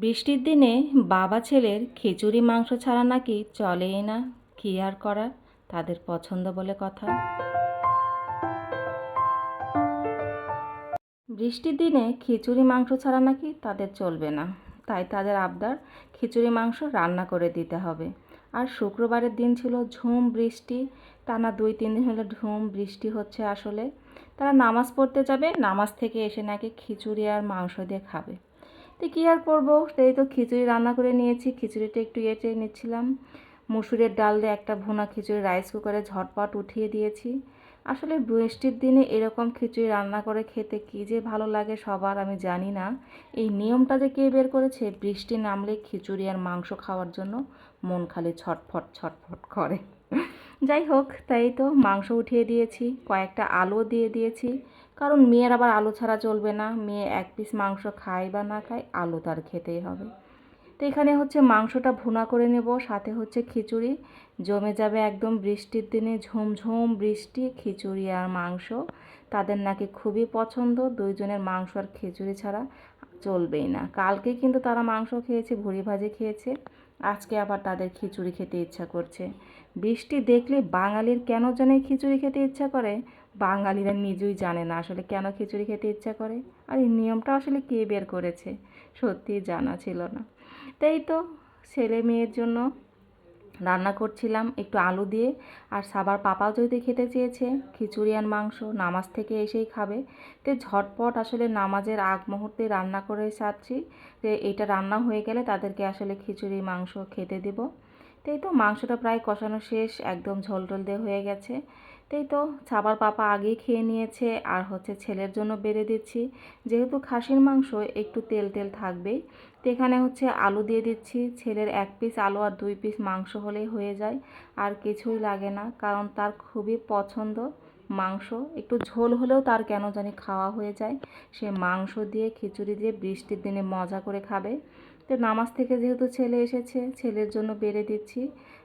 বৃষ্টির দিনে বাবা ছেলের খিচুড়ি মাংস ছাড়া নাকি চলেই না। কী আর করার? তাদের পছন্দ বলে কথা। বৃষ্টির দিনে খিচুড়ি মাংস ছাড়া নাকি তাদের চলবে না। তাই তাদের আবদার, খিচুড়ি মাংস রান্না করে দিতে হবে। আর শুক্রবারের দিন ছিল ঝুম বৃষ্টি। টানা দুই, তিন দিন হলো ঝুম বৃষ্টি হচ্ছে আসলে। তারা নামাজ পড়তে যাবে, নামাজ থেকে এসে নাকি খিচুড়ি আর মাংস দিয়ে খাবে। তো কী আর করব? সেই তো খিচুড়ি রান্না করে নিয়েছি। খিচুড়িটা একটু এঁটে নিচ্ছিলাম। মুসুরের ডাল দিয়ে একটা ভুনা খিচুড়ি রাইস কুকারে ঝটপট উঠিয়ে দিয়েছি। আসলে বৃষ্টির দিনে এরকম খিচুড়ি রান্না করে খেতে কী যে ভালো লাগে সবার আমি জানি না। এই নিয়মটা যে কে বের করেছে? বৃষ্টি নামলে খিচুড়ি আর মাংস খাওয়ার জন্য মন খালি ছটফট ছটফট করে। যাই হোক, তাই তো মাংস উঠিয়ে দিয়েছি, কয়েকটা আলু দিয়ে দিয়েছি। কারণ মেয়ের আবার আলু ছাড়া চলবে না। মেয়ে এক পিস মাংস খায় বা না খায় আলু তার খেতেই হবে। তো এখানে হচ্ছে মাংসটা ভুনা করে নেব, সাথে হচ্ছে খিচুড়ি। জমে যাবে একদম বৃষ্টির দিনে ঝুমঝুম বৃষ্টি, খিচুড়ি আর মাংস। তাদের নাকি খুবই পছন্দ, দুইজনের মাংস আর খিচুড়ি ছাড়া চলবেই না। কালকে কিন্তু তারা মাংস খেয়েছে ভুড়ি ভাজি খেয়েছে। আজকে আবার তাদের খিচুড়ি খেতে ইচ্ছা করছে। বৃষ্টি দেখলে বাঙালির কেন জানে খিচুড়ি খেতে ইচ্ছা করে? বাঙালিরা নিজেই জানে না আসলে কেন খিচুড়ি খেতে ইচ্ছা করে। আর এই নিয়মটা আসলে কে বের করেছে? সত্যিই জানা ছিল না। তাই তো ছেলে মেয়ের জন্য রান্না করছিলাম একটু আলু দিয়ে। আর সাবার পাপাও যদি খেতে চেয়েছে, খিচুড়ি আর মাংস নামাজ থেকে এসেই খাবে। তো ঝটপট আসলে নামাজের আগ মুহূর্তে রান্না করে চাচ্ছি যে এটা রান্না হয়ে গেলে তাদেরকে আসলে খিচুড়ি, মাংস খেতে দিব। তাই তো মাংসটা প্রায় কষানো শেষ, একদম ঝোল দিয়ে হয়ে গেছে। তাই তো ছাবার পাপা আগেই খেয়ে নিয়েছে, আর হচ্ছে ছেলের জন্য বেড়ে দিচ্ছি। যেহেতু খাসির মাংস একটু তেল তেল থাকবেই, তো এখানে হচ্ছে আলু দিয়ে দিচ্ছি। ছেলের এক পিস আলু আর দুই পিস মাংস হলেই হয়ে যায়, আর কিছুই লাগে না, কারণ তার খুবই পছন্দ মাংস। একটু ঝোল হলেও তার কেন জানি খাওয়া হয়ে যায়। সে মাংস দিয়ে খিচুড়ি দিয়ে বৃষ্টির দিনে মজা করে খাবে। তো নামাজ থেকে যেহেতু ছেলে এসেছে, ছেলের জন্য বেড়ে দিচ্ছি।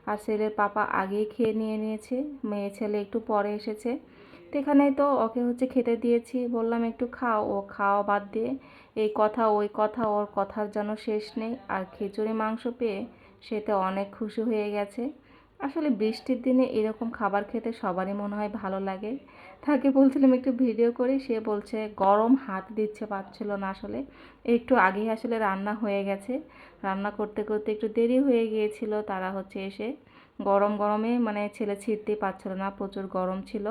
আর ছেলের পাপা আগেই খেয়ে নিয়ে নিয়েছে, মেয়ে ছেলে একটু পরে এসেছে। তো এখানে তো ওকে হচ্ছে খেতে দিয়েছি। বললাম, একটু খাও। ও খাওয়া বাদ দিয়ে, এই কথা, ওই কথা, ওর কথার যেন শেষ নেই। আর খিচুড়ি মাংস পেয়ে সে তো অনেক খুশি হয়ে গেছে। আসলে বৃষ্টির দিনে এরকম খাবার খেতে সবারই মনে হয় ভালো লাগে। তাকে বলছিলাম একটু ভিডিও করি, সে বলছে গরম হাত দিচ্ছে পাচ্ছিল না আসলে। একটু আগেই আসলে রান্না হয়ে গেছে। রান্না করতে করতে একটু দেরি হয়ে গিয়েছিল তারা হচ্ছে এসে। গরম গরমে মানে ছেলে ছিঁড়তেই পারছিল না, প্রচুর গরম ছিল।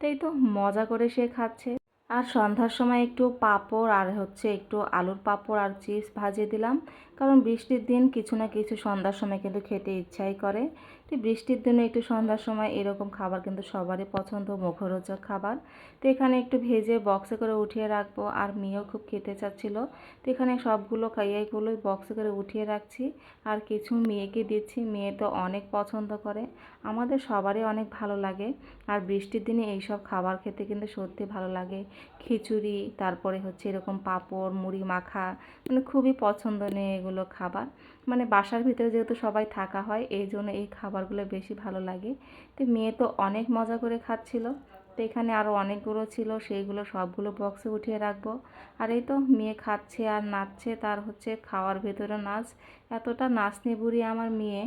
তাই তো মজা করে সে খাচ্ছে। আর সন্ধ্যার সময় একটু পাঁপড় আর হচ্ছে একটু আলুর পাঁপড় আর চিপস ভাজিয়ে দিলাম। কারণ বৃষ্টির দিন কিছু না কিছু সন্ধ্যার সময় কিন্তু খেতে ইচ্ছাই করে। তো বৃষ্টির দিনে একটু সন্ধ্যার সময় এরকম খাবার কিন্তু সবারই পছন্দ, মুখরোচক খাবার। তো এখানে একটু ভেজে বক্সে করে উঠিয়ে রাখব। আর মেয়েও খুব খেতে চাচ্ছিলো। তো এখানে সবগুলো কাইয়াইগুলোই বক্সে করে উঠিয়ে রাখছি। আর কিছু মেয়েকে দিচ্ছি। মেয়ে তো অনেক পছন্দ করে। আমাদের সবারই অনেক ভালো লাগে। আর বৃষ্টির দিনে এইসব খাবার খেতে কিন্তু সত্যি ভালো লাগে। খিচুড়ি, তারপরে হচ্ছে এরকম পাঁপড়, মুড়ি মাখা মানে খুবই পছন্দনীয় এগুলো খাবার। মানে বাসার ভিতরে যেহেতু সবাই থাকা হয় এই জন্য এই খাবারগুলো বেশি ভালো লাগে। তো মেয়ে তো অনেক মজা করে খাচ্ছিল। তো এখানে আরও অনেকগুলো ছিল, সেইগুলো সবগুলো বক্সে উঠিয়ে রাখব। আর এই তো মেয়ে খাচ্ছে আর নাচছে, তার হচ্ছে খাওয়ার ভেতরে নাচ। এতটা নাচ বুড়ি আমার মেয়ে।